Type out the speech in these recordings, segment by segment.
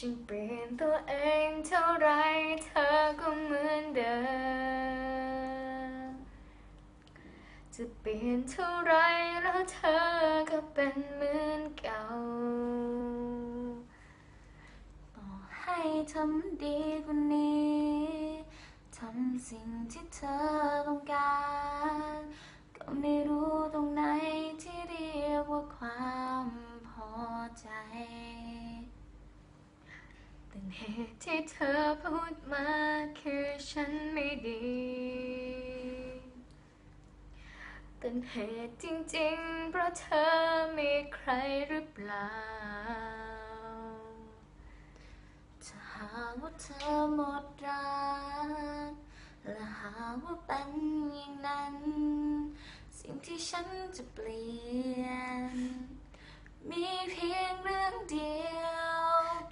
ฉันเปลี่ยนตัวเองเท่าไรเธอก็เหมือนเดิม จะเปลี่ยนเท่าไรแล้วเธอก็เป็นเหมือนเก่า ต่อให้ทำดีกว่านี้ทำสิ่งที่เธอต้องการ ก็ไม่รู้ตรงไหนที่เรียกว่าความ เหตุที่เธอพูดมาคือฉันไม่ดี เป็นเหตุจริงๆ เพราะเธอมีใครหรือเปล่า ถ้าหากว่าเธอหมดรัก และหากว่าเป็นอย่างนั้น สิ่งที่ฉันจะเปลี่ยน มีเพียงเรื่องเดียว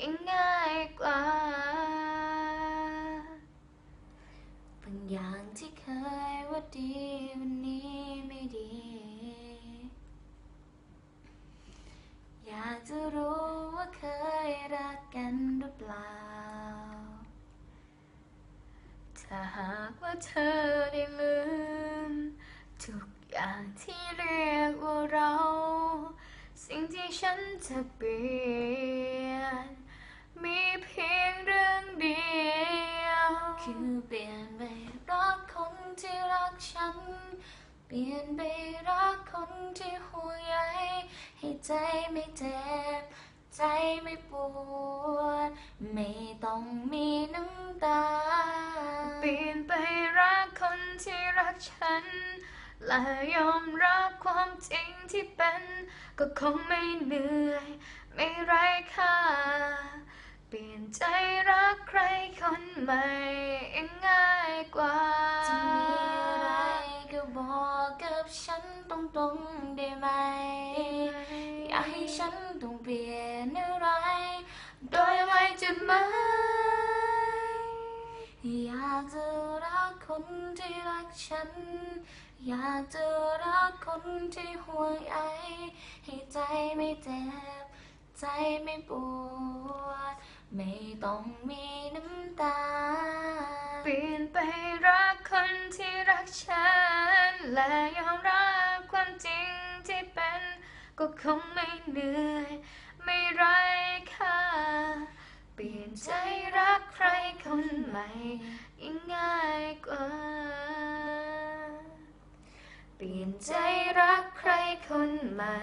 ยังง่ายกว่าบางอย่างที่เคยว่าดีวันนี้ไม่ดี อยากจะรู้ว่าเคยรักกันหรือเปล่า ถ้าหากว่าเธอได้ลืม ทุกอย่างที่เรียกว่าเรา สิ่งที่ฉันจะเปลี่ยน ลี่ยนไปรักคนที่ห่วงใยให้ใจไม่เจ็บ ใจไม่ปวด ไม่ต้องมีน้ำตา เปลี่ยนไปรักคนที่รักฉัน และยอมรับความจริงที่เป็น ก็คงไม่เหนื่อย ไม่ไร้ค่า เปลี่ยนใจรักใครคนใหม่ ตรงได้ไหม อย่าให้ฉันต้องเปลี่ยนอะไร โดยไม่จุดหมายอยากจะรักคนที่รักฉัน อยากจะรักคนที่ห่วงใยให้ใจไม่เจ็บ ใจไม่ปวด ไม่ต้องมีน้ำตาเปลี่ยนไปรักคนที่รักฉันและยอม ก็คงไม่เหนื่อย ไม่ไร้ค่า เปลี่ยนใจรักใครคนใหม่ยังง่ายกว่า เปลี่ยนใจรักใครคนใหม่